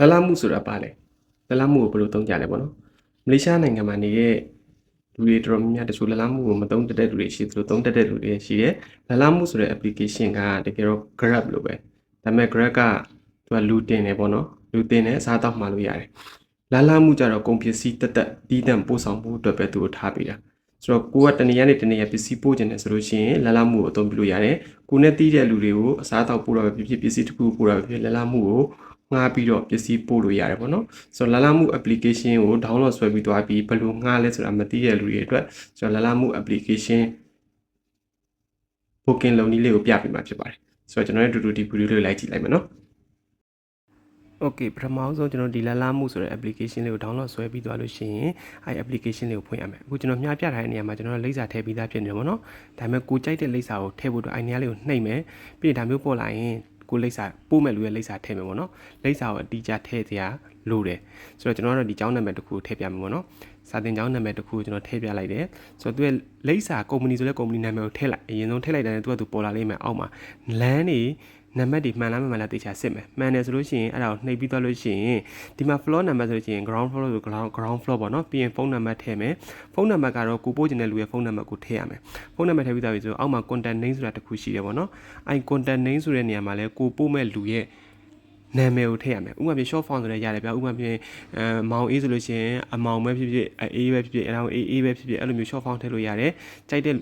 လလမှုဆိုတာပါလေလလမှုကိုဘယ်လိုသုံးကြလဲပေါ့နော်မလေးရှားနိုင်ငံမှာနေတဲ့လူတွေတော်တော်များများတချို့လလမှုကိုမသုံးတတ်တဲ့လူတွေရှိသလိုသုံးတတ်တဲ့လူတွေရှိတယ်လလမှုဆိုတဲ့ application ကတကယ်တော့ Grab လို့ပဲဒါပေမဲ့ Grab ကသူကလူတင်တယ်ပေါ့နော်လူတင်တယ်အစားတောက်မှလို့ရတယ်လလမှုကြတော့ကုန်ပစ္စည်းတက်တက်တီးတန့်ပို့ဆောင်ဖို့အတွက်ပဲသူကိုထားပေးတာဆိုတော့ကိုကတနေရာနဲ့တနေရာပစ္စည်းပို့ခြင်းနဲ့ဆိုလို့ရှိရင်လလမှုကိုအသုံးပြုလို့ရတယ်ကိုနဲ့တီးတဲ့လူတွေကိုအစားတောက်ပို့တော့ပဲဖြစ်ဖြစ်ပစ္စည်းတစ်ခုပို့တော့ပဲဖြစ်ဖြစ်လလမှုကို ငှားပြီးတော့ပစ္စည်းပို့လို့ရတယ်ပေါ့နော်ဆိုတော့လလမှု application ကို download ဆွဲပြီးသွားပြီးဘယ်လိုငှားလဲဆိုတာမသိတဲ့လူတွေအတွက်ဆိုတော့လလမှု application booking လုပ်နည်းလေးကိုပြပေးမှာဖြစ်ပါတယ်ဆိုတော့ကျွန်တော်တို့အတူတူဒီ video လေးကိုလိုက်ကြည့်လိုက်မယ်နော် Okay ပထမဆုံးကျွန်တော်ဒီလာလာမှုဆိုတဲ့ application လေးကို download ဆွဲပြီးသွားလို့ရှိရင်အဲ application လေးကိုဖွင့်ရမယ်အခုကျွန်တော်မျှပြထားတဲ့နေရာမှာကျွန်တော်လိပ်စာထည့်ပြီးသားဖြစ်နေတယ်ပေါ့နော်ဒါပေမဲ့ကိုကြိုက်တဲ့လိပ်စာကိုထည့်ဖို့အတွက်အဲနေရာလေးကိုနှိပ်မယ်ပြီးရင်ဒါမျိုးပေါ်လာရင် ကိုလိပ်စာပို့မဲ့လူရဲ့လိပ်စာထည့်မယ်ပေါ့နော်လိပ်စာကိုအတိအကျထည့်တရားလို့တယ်ဆိုတော့ကျွန်တော်တို့ဒီကျောင်းနာမည်တစ်ခုကိုထည့်ပြမယ်ပေါ့နော်စာသင်ကျောင်းနာမည်တစ်ခုကိုကျွန်တော်ထည့်ပြလိုက်တယ်ဆိုတော့သူရဲ့လိပ်စာကုမ္ပဏီဆိုတဲ့ကုမ္ပဏီနာမည်ကိုထည့်လိုက်အရင်ဆုံးထည့်လိုက်တယ်သူကသူပေါ်လာလိမ့်မယ်အောက်မှာလမ်းနေ နံပါတ်တွေမှန်လားမမှန်လားတေချာစစ်မယ်မှန်တယ်ဆိုလို့ရှိရင်အဲ့ဒါကိုနှိပ်ပြီးသွားလို့ရှိရင်ဒီမှာ floor number ဆိုလို့ရှိရင် ground floor ဆို ground ground floor ပေါ့နော်ပြီးရင်ဖုန်းနံပါတ်ထည့်မယ်ဖုန်းနံပါတ်ကတော့ကိုပို့ချင်တဲ့လူရဲ့ဖုန်းနံပါတ်ကိုထည့်ရမယ်ဖုန်းနံပါတ်ထည့်ပြီးသွားပြီဆိုအောက်မှာ contact name ဆိုတာတစ်ခုရှိတယ်ပေါ့နော်အဲ့ contact name ဆိုတဲ့နေရာမှာလဲကိုပို့မဲ့လူရဲ့နာမည်ကိုထည့်ရမယ်ဥပမာပြ short form ဆိုတဲ့ရတယ်ဗျဥပမာပြအဲမောင်အေးဆိုလို့ရှိရင်အမောင်ပဲဖြစ်ဖြစ်အေးပဲဖြစ်ဖြစ်အဲဒါကိုအေးအေးပဲဖြစ်ဖြစ်အဲ့လိုမျိုး short form ထည့်လို့ရတယ်ကြိုက်တဲ့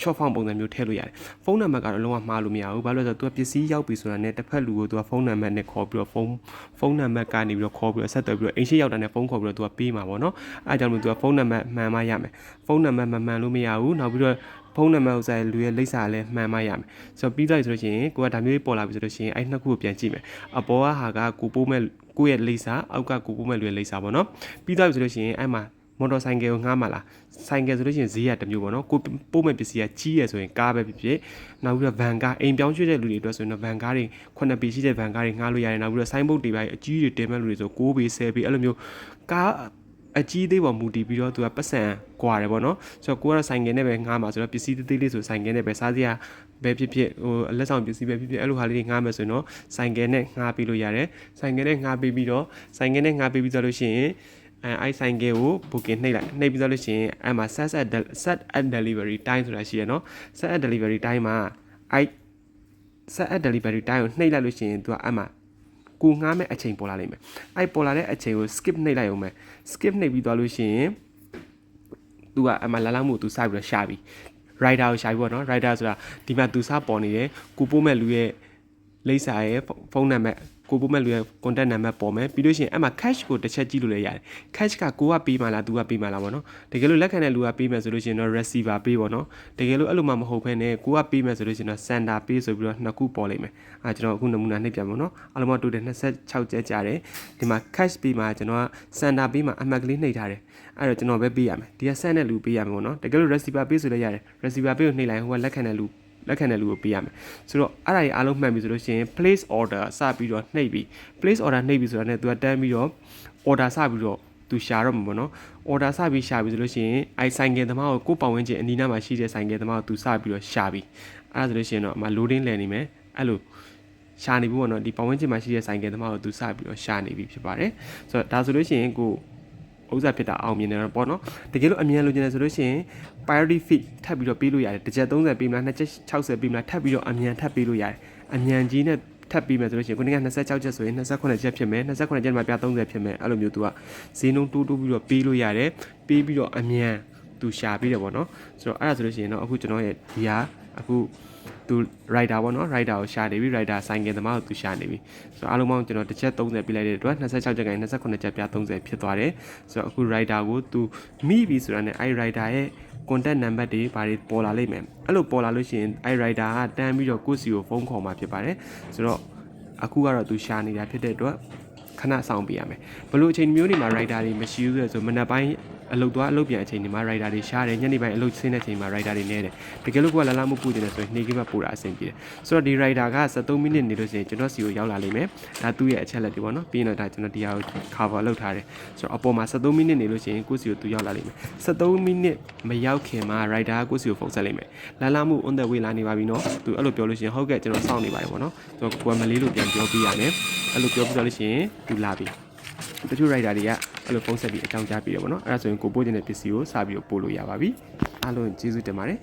short form ပုံစံမျိုးထည့်လို့ရတယ်ဖုန်းနံပါတ်ကတော့လုံးဝမှားလို့မရဘူးဘာလို့လဲဆိုတော့ तू ပစ္စည်းရောက်ပြီဆိုတာနဲ့တစ်ဖက်လူကို तू ဖုန်းနံပါတ်နဲ့ခေါ်ပြီးတော့ဖုန်းဖုန်းနံပါတ်ကနေပြီးတော့ခေါ်ပြီးတော့ဆက်သွယ်ပြီးတော့အိမ်ရှိရောက်တာနဲ့ဖုန်းခေါ်ပြီးတော့ तू ပေးမှာပေါ့နော်အဲအကြောင်းလို့ तू ဖုန်းနံပါတ်မှန်မှရမယ်ဖုန်းနံပါတ်မမှန်လို့မရဘူးနောက်ပြီးတော့ဖုန်းနံပါတ်ဥစားလူရဲ့လိပ်စာလည်းမှန်မှရမယ်ဆိုတော့ပြီးသွားပြီဆိုလို့ရှိရင်ကိုကဒါမျိုးပေါ်လာပြီဆိုလို့ရှိရင်အဲ့နှစ်ခုကိုပြန်ကြည့်မယ်အပေါ်ကဟာကကိုပိုးမဲ့ကိုရဲ့လိပ်စာအောက်ကကိုပိုးမဲ့လူရဲ့လိပ်စာပေါ့နော်ပြီးသွားပြီဆိုလို့ရှိရင်အဲ့မှာ မော်တော်ဆိုင်ကယ်ကိုငှားမှာလားဆိုင်ကယ်ဆိုလို့ရှိရင်ဈေးရတစ်မျိုးပေါ့နော်ကိုပို့မဲ့ပစ္စည်းကကြီးရဆိုရင်ကားပဲဖြစ်ဖြစ်နောက်ပြီးတော့ဗန်ကားအိမ်ပြောင်းရွှေ့တဲ့လူတွေအတွက်ဆိုရင်တော့ဗန်ကားတွေ9ပေရှိတဲ့ဗန်ကားတွေငှားလို့ရတယ်နောက်ပြီးတော့ဆိုင်းဘုတ်တွေပါအကြီးတွေတင်မဲ့လူတွေဆို6ပေ10ပေအဲ့လိုမျိုးကားအကြီးသေးပေါ်မူတည်ပြီးတော့သူကပတ်စံကွာတယ်ပေါ့နော်ဆိုတော့ကိုကတော့ဆိုင်ကယ်နဲ့ပဲငှားမှာဆိုတော့ပစ္စည်းသေးသေးလေးဆိုဆိုင်ကယ်နဲ့ပဲစားစရာပဲဖြစ်ဖြစ်ဟိုအလက်ဆောင်ပစ္စည်းပဲဖြစ်ဖြစ်အဲ့လိုဟာလေးတွေငှားမယ်ဆိုရင်တော့ဆိုင်ကယ်နဲ့ငှားပြီးလို့ရတယ်ဆိုင်ကယ်နဲ့ငှားပြီးပြီးတော့ဆိုင်ကယ်နဲ့ငှားပြီးပြီးသွားလို့ရှိရင် အဲအိုက်ဆိုင်ကယ်ကို booking နှိပ်လိုက်နှိပ်ပြီးသွားလို့ရှိရင်အဲ့မှာ set at set at delivery time ဆိုတာရှိရနော် set at delivery time မှာအိုက် set at delivery time ကိုနှိပ်လိုက်လို့ရှိရင်သူကအဲ့မှာကိုငှားမဲ့အချိန်ပေါ်လာလိမ့်မယ်အဲ့ပေါ်လာတဲ့အချိန်ကို skip နှိပ်လိုက်အောင်မယ် skip နှိပ်ပြီးသွားလို့ရှိရင်သူကအမှလာလာမှုသူစပြီးတော့ရှာပြီ rider ကိုရှာပြီးပေါ့နော် rider ဆိုတာဒီမှာသူစပေါ်နေတယ်ကိုပို့မဲ့လူရဲ့လိပ်စာရဲ့ဖုန်းနံပါတ် ကိုပို့မဲ့လူရဲ့ contact နံပါတ်ပေါ်မယ်ပြီးလို့ရှိရင်အဲ့မှာ cash ကိုတစ်ချက်ကြည့်လို့လည်းရတယ် cash ကကိုကပေးမှလားသူကပေးမှလားပေါ့နော်တကယ်လို့လက်ခံတဲ့လူကပေးမယ်ဆိုလို့ရှိရင်တော့ receiver ပေးပေါ့နော်တကယ်လို့အဲ့လိုမှမဟုတ်ဘဲနဲ့ကိုကပေးမယ်ဆိုလို့ရှိရင်တော့ sender ပေးဆိုပြီးတော့နှစ်ခုပေါ်လိမ့်မယ်အဲကျွန်တော်အခုနမူနာနှိပ်ပြန်ပါနော်အားလုံးမတူတယ်26ကျက်ကြတယ်ဒီမှာ cash ပေးမှကျွန်တော်က sender ပေးမှအမှတ်ကလေးနှိပ်ထားတယ်အဲ့တော့ကျွန်တော်ပဲပေးရမယ်ဒီက send တဲ့လူပေးရမယ်ပေါ့နော်တကယ်လို့ receiver ပေးဆိုလည်းရတယ် receiver ပေးကိုနှိပ်လိုက်ဟိုကလက်ခံတဲ့လူ လက်ခံတဲ့လူကိုပေးရမယ်ဆိုတော့အဲ့ဒါကြီးအားလုံးမှတ်ပြီဆိုလို့ရှိရင် place order စပြီးတော့နှိပ်ပြီး place order နှိပ်ပြီးဆိုတာနဲ့သူကတန်းပြီးတော့ order စပြီးတော့သူရှာတော့မှာပေါ့နော် order စပြီးရှာပြီဆိုလို့ရှိရင်အဲဆိုင်ကယ်သမားကိုကိုယ့်ပတ်ဝန်းကျင်အနီးနားမှာရှိတဲ့ဆိုင်ကယ်သမားကိုသူစပြီးတော့ရှာပြီအဲ့ဒါဆိုလို့ရှိရင်တော့အမ loading လည်နေမယ်အဲ့လိုရှာနေပြီပေါ့နော်ဒီပတ်ဝန်းကျင်မှာရှိတဲ့ဆိုင်ကယ်သမားကိုသူစပြီးတော့ရှာနေပြီဖြစ်ပါတယ်ဆိုတော့ဒါဆိုလို့ရှိရင်ကို ဥစ္စာဖြစ်တာအောင်မြင်တယ်ပေါ့နော်တကယ်လို့အမြန်လိုချင်တယ်ဆိုလို့ရှိရင် priority feed ထပ်ပြီးတော့ပေးလို့ရတယ်တစ်ချက်30ပေးမလားနှစ်ချက်60ပေးမလားထပ်ပြီးတော့အမြန်ထပ်ပေးလို့ရတယ်အမြန်ကြီးနဲ့ထပ်ပြီးမယ်ဆိုလို့ရှိရင်ခုနက26ချက်ဆိုရင်28ချက်ဖြစ်မယ်28ချက်မှာပြ30ဖြစ်မယ်အဲ့လိုမျိုးသူကဈေးနှုန်းတိုးတိုးပြီးတော့ပေးလို့ရတယ်ပေးပြီးတော့အမြန်သူရှာပြီးတယ်ပေါ့နော်ဆိုတော့အဲ့ဒါဆိုလို့ရှိရင်တော့အခုကျွန်တော်ရဲ့ဒီဟာအခု သူ rider ပေါ့နော် rider ကိုရှာနေပြီ rider ဆိုင်ကယ်သမားကိုသူရှာနေပြီဆိုတော့အားလုံးပေါင်းကျွန်တော်တစ်ချက်30ပြလိုက်တဲ့အတွက်26ချက်ကနေ28ချက်ပြ30ဖြစ်သွားတယ်ဆိုတော့အခု rider ကိုသူမိပြီဆိုတာနဲ့အဲ့ rider ရဲ့ contact number တွေဘာတွေပေါ်လာလိမ့်မယ်အဲ့လိုပေါ်လာလို့ရှိရင်အဲ့ rider ကတန်းပြီးတော့ကိုယ့်စီကိုဖုန်းခေါ်มาဖြစ်ပါတယ်ဆိုတော့အခုကတော့သူရှာနေတာဖြစ်တဲ့အတွက် ခဏဆောင်ပေးရမယ်ဘလို့အချိန်မျိုးတွေမှာ rider တွေမရှိဘူးဆိုဆိုမနက်ပိုင်းအလုပ်သွားအလုပ်ပြန်အချိန်ဒီမှာ rider တွေရှားတယ်ညနေပိုင်းအလုပ်ဆင်းတဲ့အချိန်မှာ rider တွေနေတယ်တကယ်လို့ကိုကလာလာမှုပူတင်တယ်ဆိုရင်နေ့ကမှပူတာအဆင်ပြေတယ်ဆိုတော့ဒီ rider က73မိနစ်နေလို့ရှိရင်ကျွန်တော်စီကိုရောက်လာလိမ့်မယ်ဒါသူ့ရဲ့အချက်လက်တွေပေါ့နော်ပြီးရင်တော့ဒါကျွန်တော်ဒီဟာကို cover လုပ်ထားတယ်ဆိုတော့အပေါ်မှာ73မိနစ်နေလို့ရှိရင်ကိုယ့်စီကိုသူရောက်လာလိမ့်မယ်73မိနစ်မရောက်ခင်မှာ rider ကကိုယ့်စီကိုဖုန်းဆက်လိမ့်မယ်လာလာမှု on the way လာနေပါပြီနော်သူအဲ့လိုပြောလို့ရှိရင်ဟုတ်ကဲ့ကျွန်တော်စောင့်နေပါတယ်ပေါ့နော်ကျွန်တော်ကိုယ်မလေးလို့ပြန်ပြောပြရမယ်အဲ့လိုပြောပြတော့လို့ရှိရင်သူလာပြီတချို့ writer တွေကအဲ့လိုပုံဆက်ပြီးအကြောင်းကြားပြီးတော့ဗောနော်အဲ့ဒါဆိုရင်ကိုပို့ခြင်းတဲ့ပစ္စည်းကိုစပြီးတော့ပို့လို့ရပါပြီအားလုံးကျေးဇူးတင်ပါတယ်